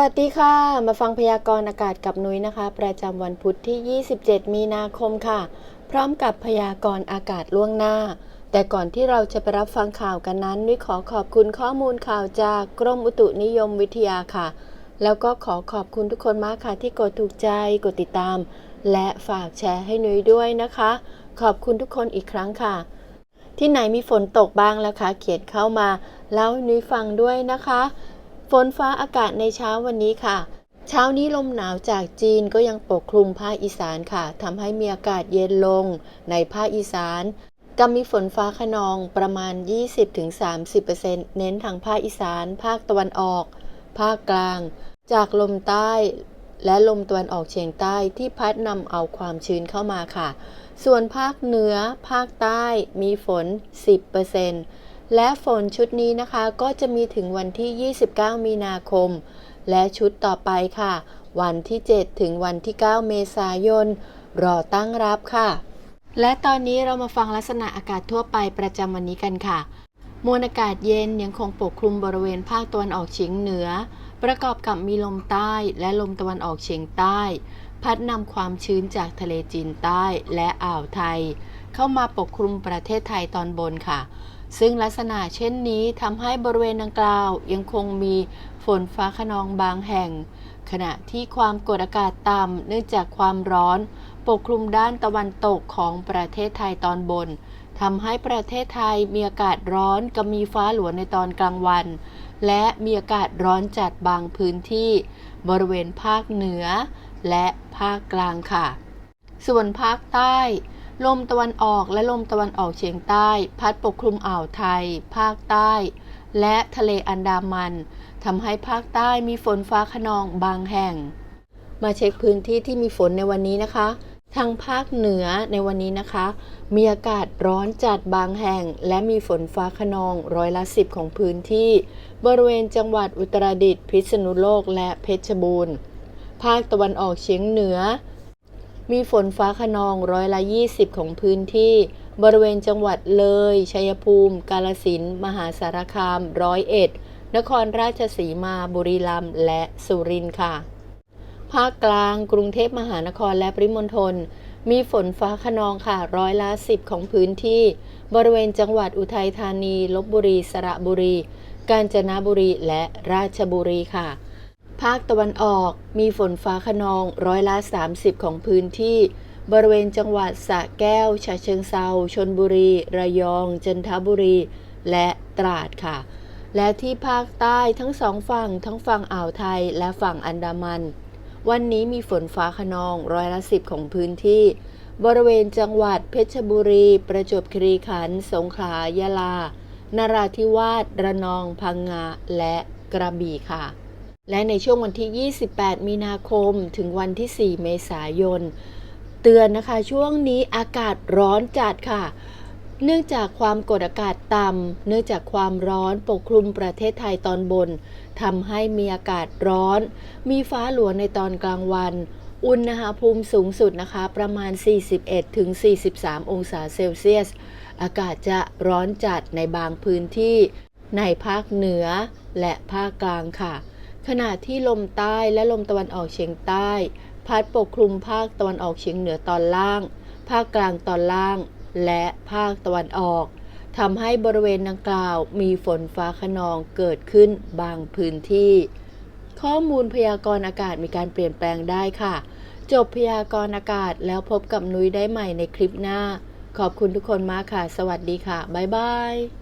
วัสดีค่ะ มาฟังพยากรณ์อากาศกับนุ้ยนะคะ ประจำวันพุธที่ 27 มีนาคมค่ะ พร้อมกับพยากรณ์อากาศล่วงหน้า แต่ก่อนที่เราจะไปรับฟังข่าวกันนั้น นุ้ยขอขอบคุณข้อมูลข่าวจากกรมอุตุนิยมวิทยาค่ะ แล้วก็ขอขอบคุณทุกคนมากค่ะ ที่กดถูกใจกดติดตาม และฝากแชร์ให้นุ้ยด้วยนะคะ ขอบคุณทุกคนอีกครั้งค่ะ ที่ไหนมีฝนตกบ้างแล้วคะเขียนเข้ามาเล่าให้นุ้ยฟังด้วยนะคะ ฝนฟ้าอากาศในเช้าวันนี้ค่ะ เช้านี้ลมหนาวจากจีนก็ยังปกคลุมภาคอีสานค่ะทำให้มีอากาศเย็นลง ในภาคอีสานก็มีฝนฟ้าขนองประมาณ 20-30%เน้นทางภาคอีสาน ภาคตะวันออก ภาคกลาง จากลมใต้และลมตะวันออกเฉียงใต้ที่พัดนำเอาความชื้นเข้ามาค่ะ ส่วนภาคเหนือ ภาคใต้มีฝน 10% และฝนชุดนี้นะคะก็จะมีถึงวันที่ 29 มีนาคม และชุดต่อไปค่ะ วันที่ 7 ถึงวันที่ 9 เมษายน รอตั้งรับค่ะ และตอนนี้เรามาฟังลักษณะอากาศทั่วไปประจำวันนี้กันค่ะ มวลอากาศเย็นยังคงปกคลุมบริเวณภาคตะวันออกเฉียงเหนือ ประกอบกับมีลมใต้และลมตะวันออกเฉียงใต้ พัดนำความชื้นจากทะเลจีนใต้และอ่าวไทย เข้ามาปกคลุมประเทศไทยตอนบนค่ะ ซึ่งลักษณะเช่นนี้ทำให้บริเวณดังกล่าว ยังคงมีฝนฟ้าขนองบางแห่ง ขณะที่ความกดอากาศต่ำเนื่องจากความร้อน ปกคลุมด้านตะวันตกของประเทศไทยตอนบนทำให้ประเทศไทยมีอากาศร้อนกับมีฟ้าหลวในตอนกลางวัน และมีอากาศร้อนจัดบางพื้นที่ บริเวณภาคเหนือ และภาคกลางค่ะ ส่วนภาคใต้ ลมตะวันออกและลมตะวันออกเฉียงใต้ พัดปกคลุมอ่าวไทย ภาคใต้ และทะเลอันดามันทำให้ภาคใต้มีฝนฟ้าขนองบางแห่ง มาเช็คพื้นที่ที่มีฝนในวันนี้นะคะ ทางภาคเหนือในวันนี้นะคะ มีอากาศร้อนจัดบางแห่ง และมีฝนฟ้าขนองร้อยละสิบของพื้นที่ บริเวณจังหวัดอุตรดิตถ์พิษณุโลกและเพชรบูรณ์ ภาคตะวันออกเฉียงเหนือ มีฝนฟ้าขนองร้อยละ 20 ของพื้นที่ บริเวณจังหวัดเลย ชัยภูมิ กาลสินมหาสารคาม ร้อยเอ็ด นครราชสีมา บุรีรัมย์ และสุรินทร์ค่ะ ภาคกลาง กรุงเทพมหานครและปริมณฑล มีฝนฟ้าขนองค่ะ ร้อยละ 10 ของพื้นที่ บริเวณจังหวัดอุทัยธานี ลบบุรี สระบุรี กาญจนบุรี และราชบุรีค่ะ ภาคตะวันออกมีฝนฟ้าขนองร้อยละ 30 ของพื้นที่ บริเวณจังหวัดสระแก้วฉะเชิงเซาชนบุรี ระยอง จันทบุรี และตราดค่ะ และที่ภาคใต้ทั้งสองฝั่งทั้งฝั่งอ่าวไทยและฝั่งอันดามัน วันนี้มีฝนฟ้าขนองร้อยละสิบของพื้นที่ บริเวณจังหวัดเพชรบุรี ประจวบคีรีขันธ์สงขลายะลา นราธิวาสระนองพังงาและกระบี่ค่ะ และในช่วงวันที่ 28 มีนาคม ถึงวันที่ 4 เมษายน เตือนนะคะช่วงนี้อากาศร้อนจัดค่ะ เนื่องจากความกดอากาศต่ำ เนื่องจากความร้อนปกคลุมประเทศไทยตอนบนทำให้มีอากาศร้อน มีฟ้าหลวงในตอนกลางวัน อุณหภูมิสูงสุดนะคะ ประมาณ 41-43 องศาเซลเซียส อากาศจะร้อนจัดในบางพื้นที่ในภาคเหนือและภาคกลางค่ะ ขณะที่ลมใต้และลมตะวันออกเฉียงใต้ พัดปกคลุมภาคตะวันออกเฉียงเหนือตอนล่าง ภาคกลางตอนล่าง และภาคตะวันออกทำให้บริเวณดังกล่าวมีฝนฟ้าขนองเกิดขึ้นบางพื้นที่ ข้อมูลพยากรณ์อากาศมีการเปลี่ยนแปลงได้ค่ะ จบพยากรณ์อากาศแล้วพบกับนุ้ยได้ใหม่ในคลิปหน้า ขอบคุณทุกคนมากค่ะ สวัสดีค่ะ บ๊ายบาย